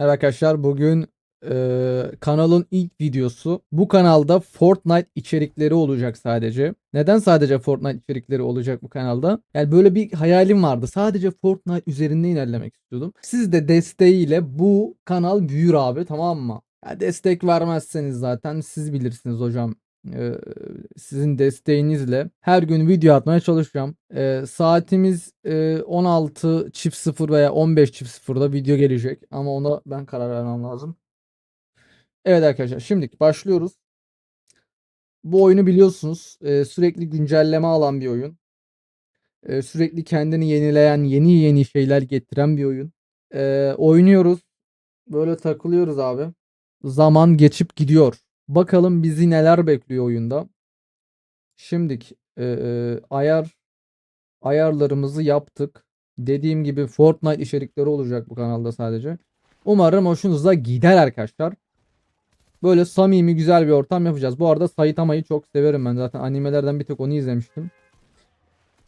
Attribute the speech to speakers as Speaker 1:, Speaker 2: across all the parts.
Speaker 1: Evet arkadaşlar bugün eee, kanalın ilk videosu. Bu kanalda Fortnite içerikleri olacak sadece. Neden sadece Fortnite içerikleri olacak bu kanalda? Yani böyle bir hayalim vardı. Sadece Fortnite üzerinde ilerlemek istiyordum. Siz de desteğiyle bu kanal büyür abi tamam mı? Ya destek vermezseniz zaten siz bilirsiniz hocam. Eee, sizin desteğinizle her gün video atmaya çalışacağım. Eee, saatimiz eee, 16 çift 0 veya 15 çift 0'da video gelecek. Ama ona ben karar vermem lazım. Evet arkadaşlar şimdi başlıyoruz. Bu oyunu biliyorsunuz. Eee, sürekli güncelleme alan bir oyun. Eee, sürekli kendini yenileyen, yeni yeni şeyler getiren bir oyun. Eee, oynuyoruz. Böyle takılıyoruz abi. Zaman geçip gidiyor. Bakalım bizi neler bekliyor oyunda. Şimdik eee, ayar ayarlarımızı yaptık. Dediğim gibi Fortnite içerikleri olacak bu kanalda sadece. Umarım hoşunuza gider arkadaşlar. Böyle samimi güzel bir ortam yapacağız. Bu arada Saitama'yı çok severim ben. Zaten animelerden bir tek onu izlemiştim.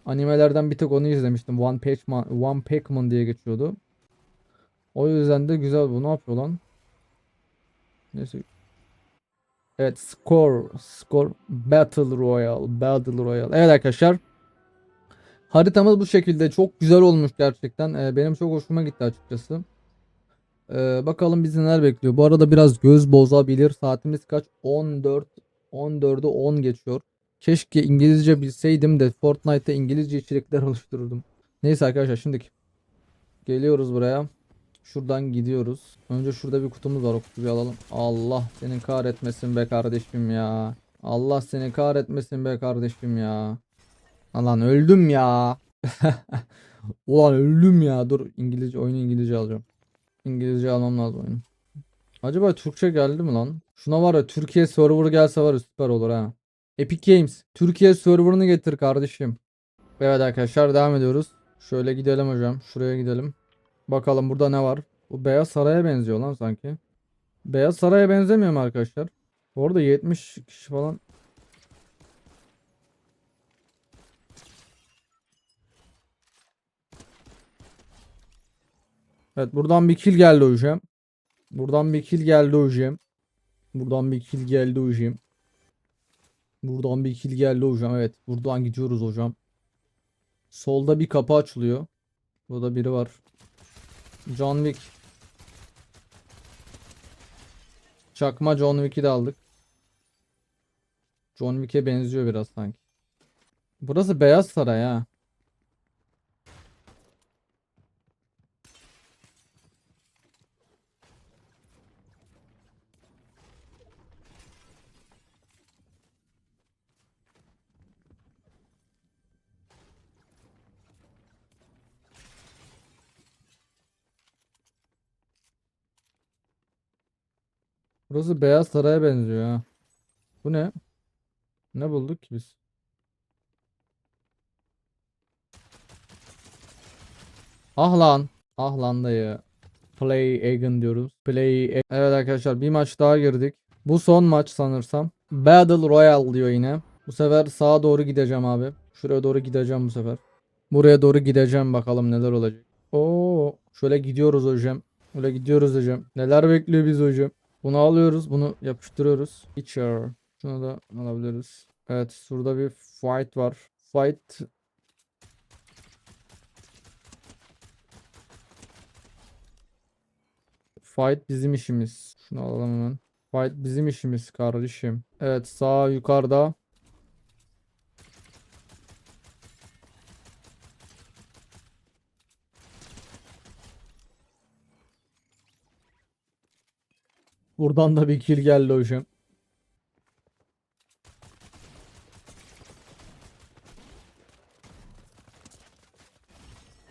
Speaker 1: Animelerden bir tek onu izlemiştim. One Punch Man, One Punch Man diye geçiyordu. O yüzden de güzel bu. Ne yapıyor lan? Neyse. Evet score score Battle Royale Battle Royale. Evet arkadaşlar. Haritamız bu şekilde çok güzel olmuş gerçekten. Ee, benim çok hoşuma gitti açıkçası. Ee, bakalım bizi neler bekliyor. Bu arada biraz göz bozabilir. Saatimiz kaç? 14 14'ü 10 geçiyor. Keşke İngilizce bilseydim de Fortnite'ta İngilizce içerikler oluştururdum. Neyse arkadaşlar şimdi geliyoruz buraya. Şuradan gidiyoruz. Önce şurada bir kutumuz var. O kutuyu alalım. Allah seni kahretmesin be kardeşim ya. Allah seni kahretmesin be kardeşim ya. Lan öldüm ya. Ulan öldüm ya. Dur İngilizce oyunu İngilizce alacağım. İngilizce almam lazım oyunu. Acaba Türkçe geldi mi lan? Şuna var ya Türkiye server gelse var ya süper olur ha. Epic Games. Türkiye serverını getir kardeşim. Evet arkadaşlar devam ediyoruz. Şöyle gidelim hocam. Şuraya gidelim. Bakalım burada ne var? Bu Beyaz Saray'a benziyor lan sanki. Beyaz Saray'a benzemiyor mu arkadaşlar? Orada 70 kişi falan. Evet buradan bir kill geldi hocam. Buradan bir kill geldi hocam. Buradan bir kill geldi hocam. Buradan bir kill geldi hocam. Evet buradan gidiyoruz hocam. Solda bir kapı açılıyor. Burada biri var. John Wick. Çakma John Wick'i de aldık. John Wick'e benziyor biraz sanki. Burası Beyaz Saray ha. Burası Beyaz Saray'a benziyor ha. Bu ne? Ne bulduk ki biz? Ah lan. Ah lan dayı. Play again diyoruz. Play a- Evet arkadaşlar bir maç daha girdik. Bu son maç sanırsam. Battle Royale diyor yine. Bu sefer sağa doğru gideceğim abi. Şuraya doğru gideceğim bu sefer. Buraya doğru gideceğim bakalım neler olacak. Oo, şöyle gidiyoruz hocam. Şöyle gidiyoruz hocam. Neler bekliyor biz hocam? Bunu alıyoruz. Bunu yapıştırıyoruz. Feature. Şunu da alabiliriz. Evet. Şurada bir fight var. Fight. Fight bizim işimiz. Şunu alalım hemen. Fight bizim işimiz kardeşim. Evet sağ yukarıda. Buradan da bir kill geldi hocam.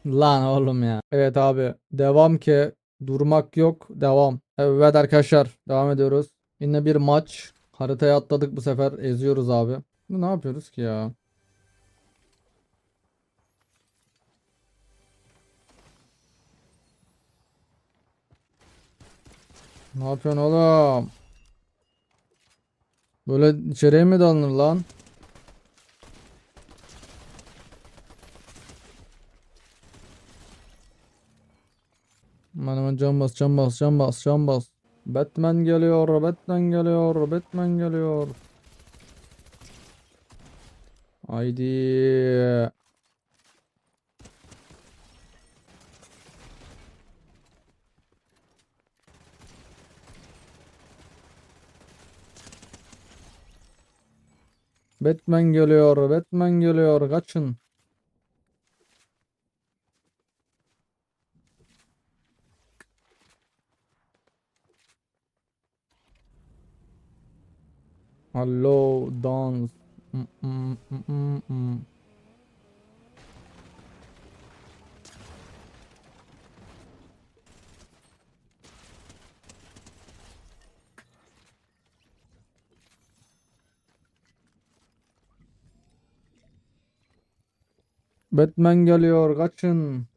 Speaker 1: Lan oğlum ya. Evet abi. Devam ki. Durmak yok. Devam. Evet arkadaşlar. Devam ediyoruz. Yine bir maç. Haritaya atladık bu sefer. Eziyoruz abi. Ne yapıyoruz ki ya? Ne yapıyorsun oğlum? Böyle içeriye mi dalınır lan? Hemen Can can bas can bas can bas can bas. Batman geliyor Batman geliyor Batman geliyor. Haydi. Batman geliyor Batman geliyor kaçın. Hello dance. Mm, mm, mm, mm, mm. Batman geliyor kaçın.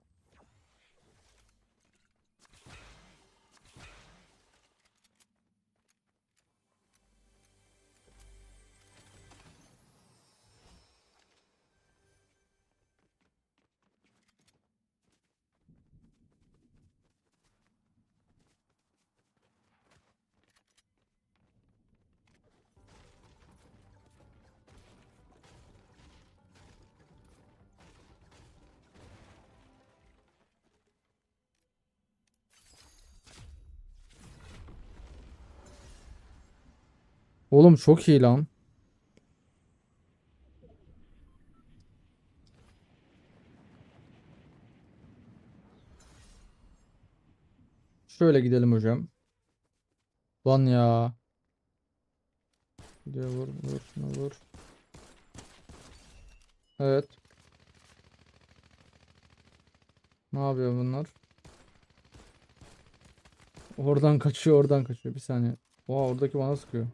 Speaker 1: Oğlum çok iyi lan. Şöyle gidelim hocam. Lan ya. Gidiyor vur vur şuna vur. Evet. Ne yapıyor bunlar? Oradan kaçıyor oradan kaçıyor. Bir saniye. Oha oradaki bana sıkıyor.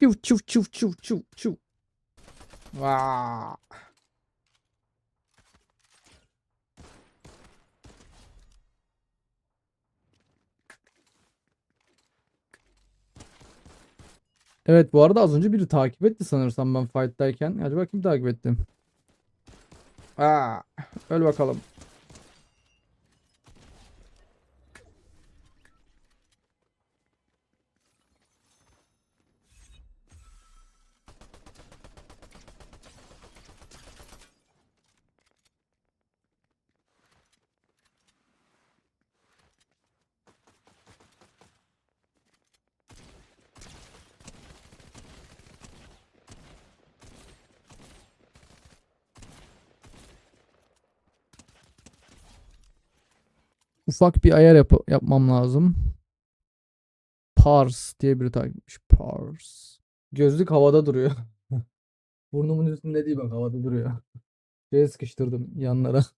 Speaker 1: Çuf çuf çuf çuf çuf çuf. Vaa. Evet bu arada az önce biri takip etti sanırsam ben fight'tayken. Acaba kim takip etti? Aa, öl bakalım. Ufak bir ayar yap yapmam lazım. Pars diye biri takip etmiş. Pars. Gözlük havada duruyor. Burnumun üstünde değil bak havada duruyor. Şeye sıkıştırdım yanlara.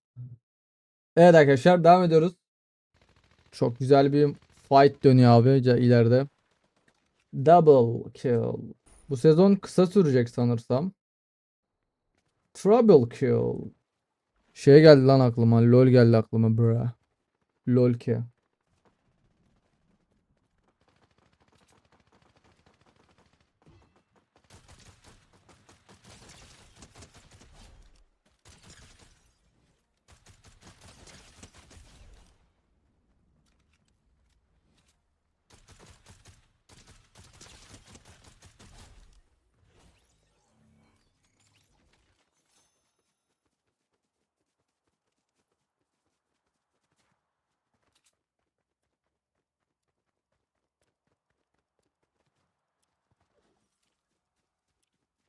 Speaker 1: Evet arkadaşlar devam ediyoruz. Çok güzel bir fight dönüyor abi ileride. Double kill. Bu sezon kısa sürecek sanırsam. Trouble kill. Şey geldi lan aklıma. LOL geldi aklıma bra. LOL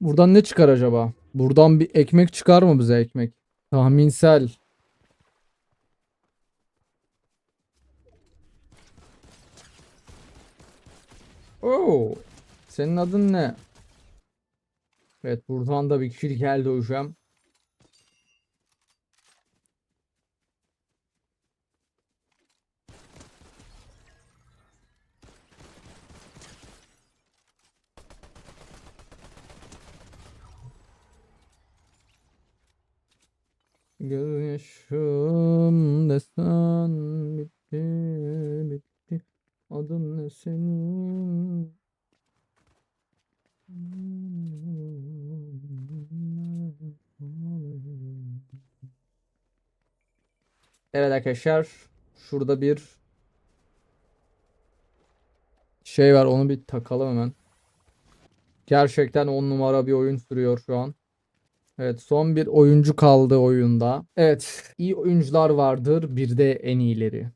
Speaker 1: Buradan ne çıkar acaba? Buradan bir ekmek çıkar mı bize ekmek? Tahminsel. Oo. Senin adın ne? Evet buradan da bir kişilik geldi hocam. Gözyaşım desen bitti bitti. Adın ne senin? Evet arkadaşlar. Şurada bir şey var. Onu bir takalım hemen. Gerçekten 10 numara bir oyun sürüyor şu an. Evet son bir oyuncu kaldı oyunda. Evet iyi oyuncular vardır bir de en iyileri.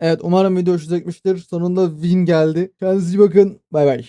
Speaker 1: Evet umarım video hoşunuza gitmiştir. Sonunda win geldi. Kendinize iyi bakın. Bay bay.